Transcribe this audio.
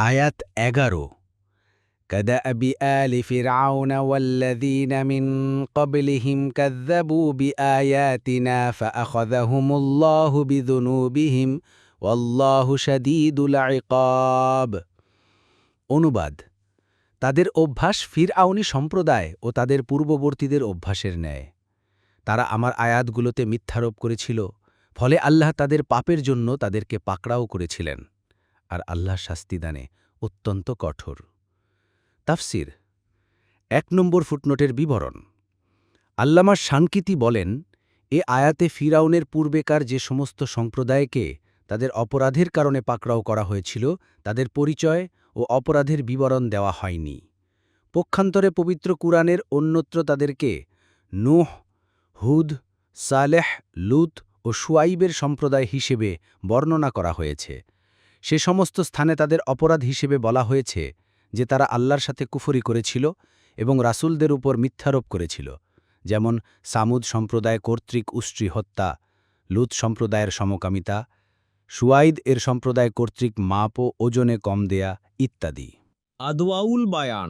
আয়াত এগারো كدأب آل فرعون والذين من قبلهم كذبوا بآياتنا فأخذهم الله بذنوبهم والله شديد العقاب অনুবাদ তাদের অভ্যাস ফিরআউনি সম্প্রদায় ও তাদের পূর্ববর্তীদের অভ্যাসের ন্যায় তারা আমার আয়াতগুলোতে মিথ্যারোপ করেছিল ফলে আল্লাহ তাদের পাপের জন্য তাদেরকে পাকড়াও করেছিলেন আর আল্লাহ শাস্তিদানে অত্যন্ত কঠোর। তাফসির, এক নম্বর ফুটনোটের বিবরণ। আল্লামার সাংকিতি বলেন, এ আয়াতে ফিরাউনের পূর্বেকার যে সমস্ত সম্প্রদায়কে তাদের অপরাধের কারণে পাকড়াও করা হয়েছিল, তাদের পরিচয় ও অপরাধের বিবরণ দেওয়া হয়নি। পক্ষান্তরে পবিত্র কুরআনের অন্যত্র তাদেরকে নুহ, হুদ, সালেহ, লুত ও সুয়াইবের সম্প্রদায় হিসেবে বর্ণনা করা হয়েছে। সে সমস্ত স্থানে তাদের অপরাধ হিসেবে বলা হয়েছে যে তারা আল্লাহর সাথে কুফরি করেছিল এবং রাসুলদের উপর মিথ্যারোপ করেছিল, যেমন সামুদ সম্প্রদায় কর্তৃক উষ্ট্রি হত্যা, লুত সম্প্রদায়ের সমকামিতা, সুয়াইদ এর সম্প্রদায় কর্তৃক মাপ ও ওজনে কম দেয়া ইত্যাদি। আদওয়াউল বায়ান